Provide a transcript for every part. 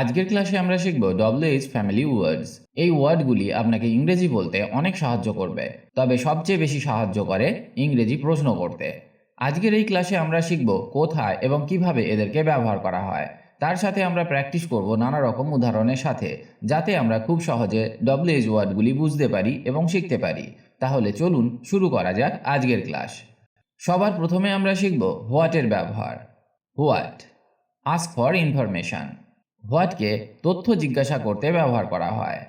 আজকের ক্লাসে আমরা শিখব ডব্লিউএইচ ফ্যামিলি ওয়ার্ডস এই ওয়ার্ডগুলি আপনাকে ইংরেজি বলতে অনেক সাহায্য করবে, তবে সবচেয়ে বেশি সাহায্য করে ইংরেজি প্রশ্ন করতে। আজকের এই ক্লাসে আমরা শিখব কোথায় এবং কীভাবে এদেরকে ব্যবহার করা হয়। তার সাথে আমরা প্র্যাকটিস করব নানা রকম উদাহরণের সাথে, যাতে আমরা খুব সহজে ডব্লিউএইচ ওয়ার্ডগুলি বুঝতে পারি এবং শিখতে পারি। তাহলে চলুন শুরু করা যাক আজকের ক্লাস। সবার প্রথমে আমরা শিখব হোয়াটের ব্যবহার। হোয়াট? Ask for information. হোয়াটকে তথ্য জিজ্ঞাসা করতে ব্যবহার করা হয়।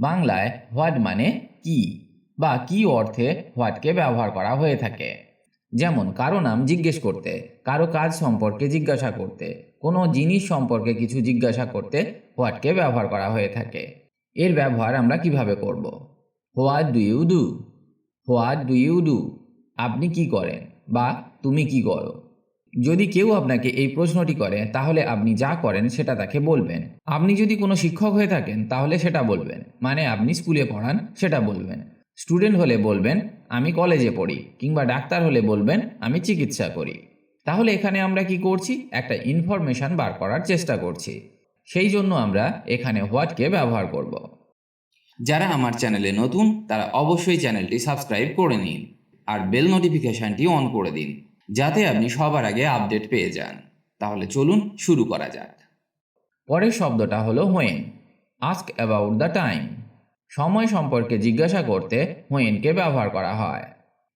বাংলায় হোয়াট মানে কি বা কি অর্থে হোয়াটকে ব্যবহার করা হয়ে থাকে। যেমন, কারও নাম জিজ্ঞেস করতে, কারও কাজ সম্পর্কে জিজ্ঞাসা করতে, কোনো জিনিস সম্পর্কে কিছু জিজ্ঞাসা করতে হোয়াটকে ব্যবহার করা হয়ে থাকে। এর ব্যবহার আমরা কীভাবে করব? What do you do? What do you do? আপনি কি করেন? বা তুমি কি করো? যদি কেউ আপনাকে এই প্রশ্নটি করে, তাহলে আপনি যা করেন সেটা তাকে বলবেন। আপনি যদি কোনো শিক্ষক হয়ে থাকেন, তাহলে সেটা বলবেন। মানে আপনি স্কুলে পড়ান, সেটা বলবেন। স্টুডেন্ট হলে বলবেন, আমি কলেজে পড়ি, কিংবা ডাক্তার হলে বলবেন, আমি চিকিৎসা করি। তাহলে এখানে আমরা কি করছি? একটা ইনফরমেশন বার করার চেষ্টা করছি। সেই জন্য আমরা এখানে হোয়াটকে ব্যবহার করব। যারা আমার চ্যানেলে নতুন, তারা অবশ্যই চ্যানেলটি সাবস্ক্রাইব করে নিন। আর বেল নোটিফিকেশনটি অন করে দিন। যাতে আপনি সবার আগে আপডেট পেয়ে যান। তাহলে চলুন শুরু করা যাক। পরের শব্দটা হলো when ask about the time সময় সম্পর্কে জিজ্ঞাসা করতে হোয়েনকে ব্যবহার করা হয়।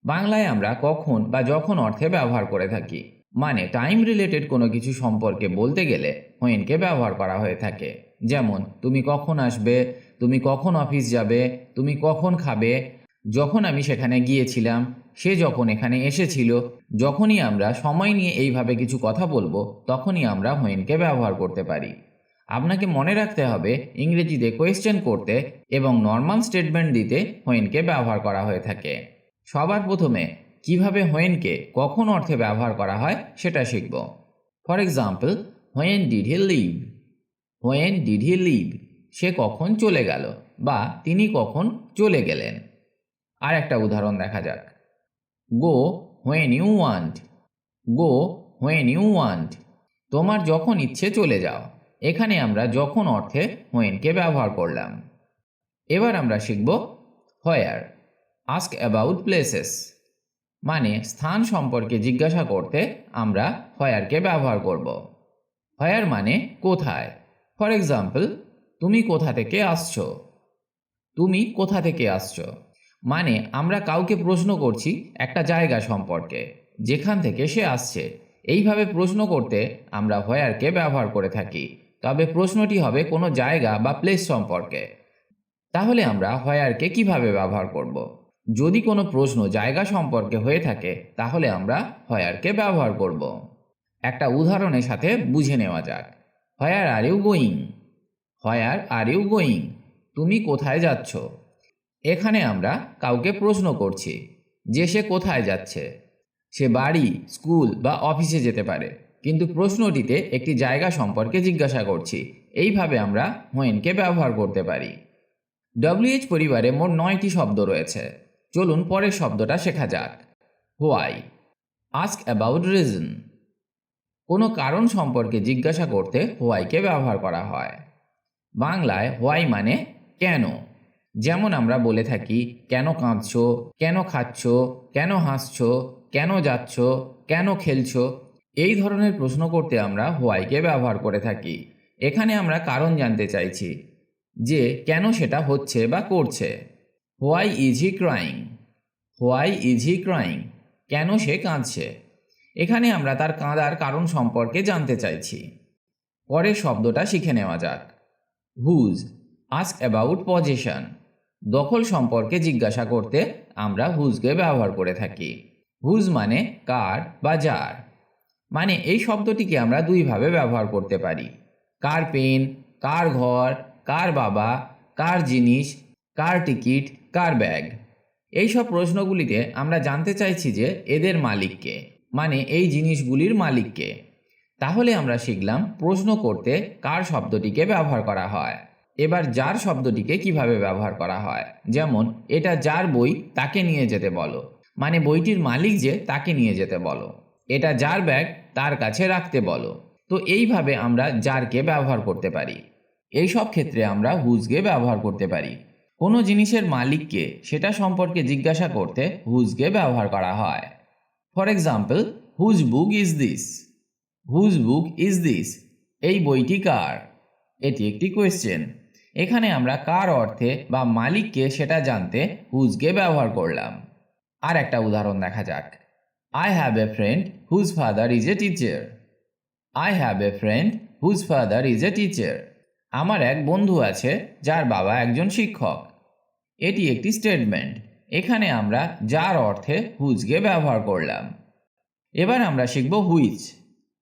বাংলায় আমরা কখন বা যখন অর্থে ব্যবহার করে থাকি। মানে টাইম রিলেটেড কোনো কিছু সম্পর্কে বলতে গেলে হোয়েনকে ব্যবহার করা হয়ে থাকে। যেমন, তুমি কখন আসবে? তুমি কখন অফিস যাবে? তুমি কখন খাবে? যখন আমি সেখানে গিয়েছিলাম সে যখন এখানে এসেছিল, যখনই আমরা সময় নিয়ে এইভাবে কিছু কথা বলব, তখনই আমরা হোয়েনকে ব্যবহার করতে পারি। আপনাকে মনে রাখতে হবে, ইংরেজিতে কোয়েশ্চেন করতে এবং নর্মাল স্টেটমেন্ট দিতে হোয়েনকে ব্যবহার করা হয়ে থাকে। সবার প্রথমে, কীভাবে হোয়েনকে কখন অর্থে ব্যবহার করা হয় সেটা শিখব। For example when did he leave when did he leave সে কখন চলে গেল? বা তিনি কখন চলে গেলেন? আর একটা উদাহরণ দেখা যাক। Go when you want go when you want তোমার যখন ইচ্ছে চলে যাও। এখানে আমরা যখন অর্থে হোয়েনকে ব্যবহার করলাম। এবার আমরা শিখব হোয়ার আস্ক অ্যাবাউট প্লেসেস মানে স্থান সম্পর্কে জিজ্ঞাসা করতে আমরা হোয়ারকে ব্যবহার করব। হোয়ার মানে কোথায়। ফর এক্সাম্পল তুমি কোথা থেকে আসছো? তুমি কোথা থেকে আসছো? মানে আমরা কাউকে প্রশ্ন করছি একটা জায়গা সম্পর্কে, যেখান থেকে সে আসছে। এইভাবে প্রশ্ন করতে আমরা হোয়ারকে ব্যবহার করে থাকি। তবে প্রশ্নটি হবে কোনো জায়গা বা প্লেস সম্পর্কে। তাহলে আমরা হোয়ারকে কীভাবে ব্যবহার করব। যদি কোনো প্রশ্ন জায়গা সম্পর্কে হয়ে থাকে, তাহলে আমরা হোয়ারকে ব্যবহার করব। একটা উদাহরণের সাথে বুঝে নেওয়া যাক। Where are you going? Where are you going? তুমি কোথায় যাচ্ছ? এখানে আমরা কাউকে প্রশ্ন করছি যে সে কোথায় যাচ্ছে। সে বাড়ি, স্কুল বা অফিসে যেতে পারে। কিন্তু প্রশ্নটিতে একটি জায়গা সম্পর্কে জিজ্ঞাসা করছি। এইভাবে আমরা হোয়েনকে ব্যবহার করতে পারি। ডব্লিউএইচ পরিবারে মোট নয়টি শব্দ রয়েছে। চলুন পরের শব্দটা শেখা যাক। হোয়াই আস্ক অ্যাবাউট রিজন কোনো কারণ সম্পর্কে জিজ্ঞাসা করতে হোয়াইকে ব্যবহার করা হয়। বাংলায় হোয়াই মানে কেন? যেমন আমরা বলে থাকি, কেন কাঁদছো, কেন খাচ্ছ, কেন হাসছো, কেন যাচ্ছ, কেন খেলছো, এই ধরনের প্রশ্ন করতে আমরা হোয়াইকে ব্যবহার করে থাকি। এখানে আমরা কারণ জানতে চাইছি, যে কেন সেটা হচ্ছে বা করছে। Why is he crying? Why is he crying? কেন সে কাঁদছে? এখানে আমরা তার কাঁদার কারণ সম্পর্কে জানতে চাইছি। পরের শব্দটা শিখে নেওয়া যাক। Whose, ask about position. দখল সম্পর্কে জিজ্ঞাসা করতে আমরা হুজকে ব্যবহার করে থাকি। হুজ মানে কার বা যার। মানে এই শব্দটিকে আমরা দুইভাবে ব্যবহার করতে পারি। কার পেন, কার ঘর, কার বাবা, কার জিনিস, কার টিকিট, কার ব্যাগ। এই সব প্রশ্নগুলিতে আমরা জানতে চাইছি যে এদের মালিককে মানে এই জিনিসগুলির মালিককে। তাহলে আমরা শিখলাম প্রশ্ন করতে কার শব্দটিকে ব্যবহার করা হয়। এবার যার শব্দটিকে কীভাবে ব্যবহার করা হয়? যেমন, এটা যার বই, তাকে নিয়ে যেতে বলো। মানে বইটির মালিক যে, তাকে নিয়ে যেতে বলো। এটা যার ব্যাগ, তার কাছে রাখতে বলো। তো এইভাবে আমরা যারকে ব্যবহার করতে পারি। এই সব ক্ষেত্রে আমরা হুজকে ব্যবহার করতে পারি। কোনো জিনিসের মালিককে, সেটা সম্পর্কে জিজ্ঞাসা করতে হুজকে ব্যবহার করা হয়। For example whose book is this whose book is this এই বইটি কার? এটি একটি কোয়েশ্চেন এখানে আমরা কার অর্থে বা মালিককে সেটা জানতে হুজকে ব্যবহার করলাম। আর একটা উদাহরণ দেখা যাক। I have a friend whose father is a teacher I have a friend whose father is a teacher আমার এক বন্ধু আছে, যার বাবা একজন শিক্ষক। এটি একটি স্টেটমেন্ট এখানে আমরা যার অর্থে হুজকে ব্যবহার করলাম। এবার আমরা শিখব হুইচ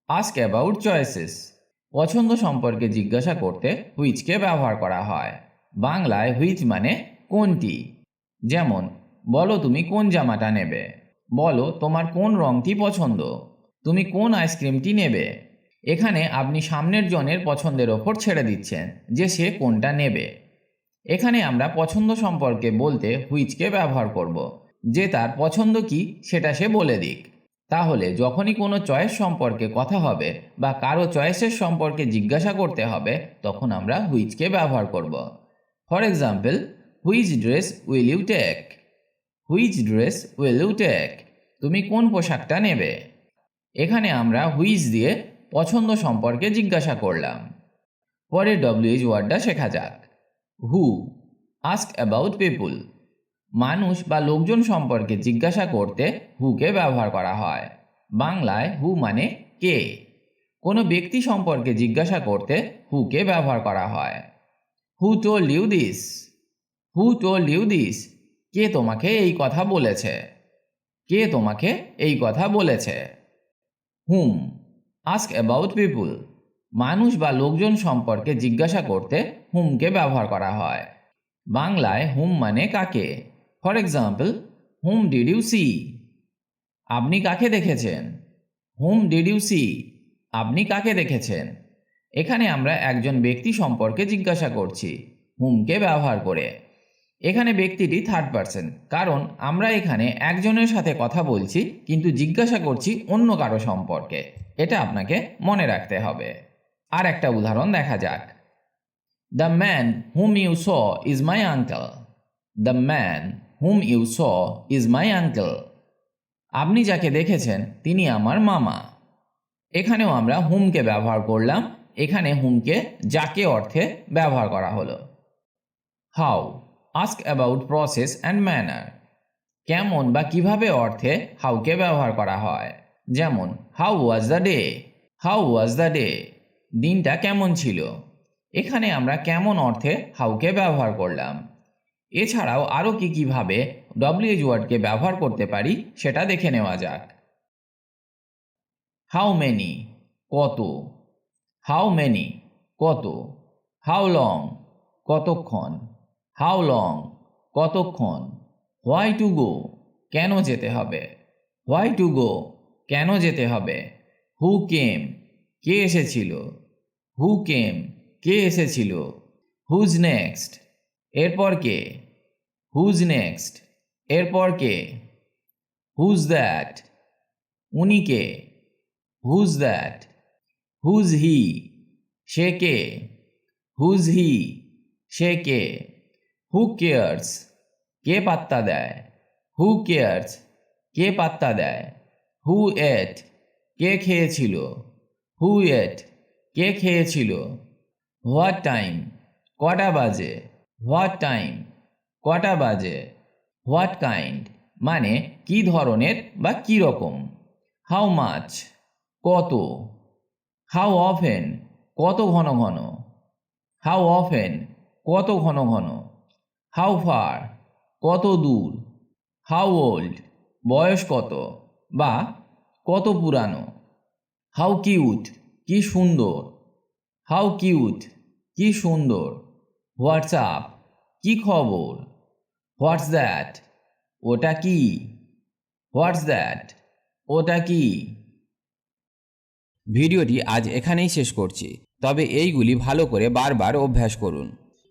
আস্ক অ্যাবাউট চয়েসেস পছন্দ সম্পর্কে জিজ্ঞাসা করতে হুইচকে ব্যবহার করা হয়। বাংলায় হুইচ মানে কোনটি? যেমন, বলো তুমি কোন জামাটা নেবে? বলো, তোমার কোন রঙটি পছন্দ? তুমি কোন আইসক্রিমটি নেবে? এখানে আপনি সামনের জনের পছন্দের ওপর ছেড়ে দিচ্ছেন যে সে কোনটা নেবে। এখানে আমরা পছন্দ সম্পর্কে বলতে হুইচকে ব্যবহার করব। যে তার পছন্দ কি, সেটা সে বলে দিক। তাহলে যখনই কোনো চয়েস সম্পর্কে কথা হবে বা কারও চয়েসের সম্পর্কে জিজ্ঞাসা করতে হবে, তখন আমরা হুইচকে ব্যবহার করব। For example which dress will you take? Which dress will you take? তুমি কোন পোশাকটা নেবে? এখানে আমরা হুইচ দিয়ে পছন্দ সম্পর্কে জিজ্ঞাসা করলাম। পরে ডব্লিউএইচ ওয়ার্ডটা শেখা যাক। Who, ask about people. মানুষ বা লোকজন সম্পর্কে জিজ্ঞাসা করতে হুকে ব্যবহার করা হয়। বাংলায় হু মানে কে? কোনো ব্যক্তি সম্পর্কে জিজ্ঞাসা করতে হুকে ব্যবহার করা হয়। Who told you this who told you this কে তোমাকে এই কথা বলেছে? কে তোমাকে এই কথা বলেছে? হুম আস্ক অ্যাবাউট পিপুল মানুষ বা লোকজন সম্পর্কে জিজ্ঞাসা করতে হুমকে ব্যবহার করা হয়। বাংলায় হুম মানে কাকে? For example whom did you see আপনি কাকে দেখেছেন? হুম ডিড ইউ সি আপনি কাকে দেখেছেন? এখানে আমরা একজন ব্যক্তি সম্পর্কে জিজ্ঞাসা করছি, হুমকে ব্যবহার করে। এখানে ব্যক্তিটি থার্ড পার্সন কারণ আমরা এখানে একজনের সাথে কথা বলছি, কিন্তু জিজ্ঞাসা করছি অন্য কারও সম্পর্কে। এটা আপনাকে মনে রাখতে হবে। আর একটা উদাহরণ দেখা যাক। The man whom you saw is my uncle the man whom you saw is my uncle আপনি যাকে দেখেছেন, তিনি আমার মামা। এখানেও আমরা হুমকে ব্যবহার করলাম। এখানে হুমকে যাকে অর্থে ব্যবহার করা হলো। How, ask about process and manner. কেমন বা কীভাবে অর্থে হাউকে ব্যবহার করা হয়? যেমন, how was the day? How was the day? দিনটা কেমন ছিল? এখানে আমরা কেমন অর্থে হাউকে ব্যবহার করলাম? এছাড়াও আরও কী কীভাবে ডব্লিউএইচ ওয়ার্ডকে ব্যবহার করতে পারি সেটা দেখে নেওয়া যাক। হাউ মেনি কত? হাউ মেনি কত? হাউ লং কতক্ষণ? হাউ লং কতক্ষণ? হোয়াই টু গো কেন যেতে হবে? হোয়াই টু গো কেন যেতে হবে? হু কেম কে এসেছিল? হু কেম কে এসেছিল? হুজ নেক্সট এরপর কে? হুজ নেক্সট এরপর কে? হুজ দ্যাট উনি কে? হুজ দ্যাট হুজ হি সে কে? হুজ হি সে কে? হু কেয়ার্স কে পাত্তা দেয়? হু কেয়ার্স কে পাত্তা দেয়? হু এট কে খেয়েছিল? হু এট কে খেয়েছিল? হোয়াট টাইম কটা বাজে? হোয়াট টাইম কটা বাজে? হোয়াট কাইন্ড মানে কি ধরনের বা কি রকম? হাউ মাচ কত? হাউ অফেন কত ঘন ঘন? হাউ অফেন কত ঘন ঘন? হাউ ফার কত দূর? হাউ ওল্ড বয়স কত? বা কত পুরানো? হাউ কিউট কি সুন্দর? হাউ কিউট কি সুন্দর? হোয়াটসঅ্যাপ কি খবর? হোয়াটস দ্যাট ওটা কি? হোয়াটস দ্যাট ওটা কি? ভিডিওটি আজ এখানেই শেষ করছি। তবে এইগুলি ভালো করে বারবার অভ্যাস করুন।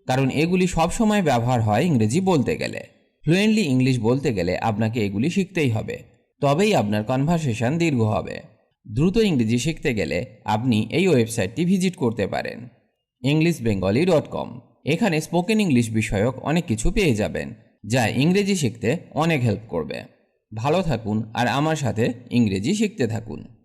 কারণ এগুলি সবসময় ব্যবহার হয় ইংরেজি বলতে গেলে। ফ্লুয়েন্টলি ইংলিশ বলতে গেলে আপনাকে এগুলি শিখতেই হবে। তবেই আপনার কনভারসেশন দীর্ঘ হবে। দ্রুত ইংরেজি শিখতে গেলে আপনি এই ওয়েবসাইটটি ভিজিট করতে পারেন। ইংলিশ বেঙ্গলি ডট কম এখানে স্পোকেন ইংলিশ বিষয়ক অনেক কিছু পেয়ে যাবেন। যা ইংরেজি শিখতে অনেক হেল্প করবে। ভালো থাকুন আর আমার সাথে ইংরেজি শিখতে থাকুন।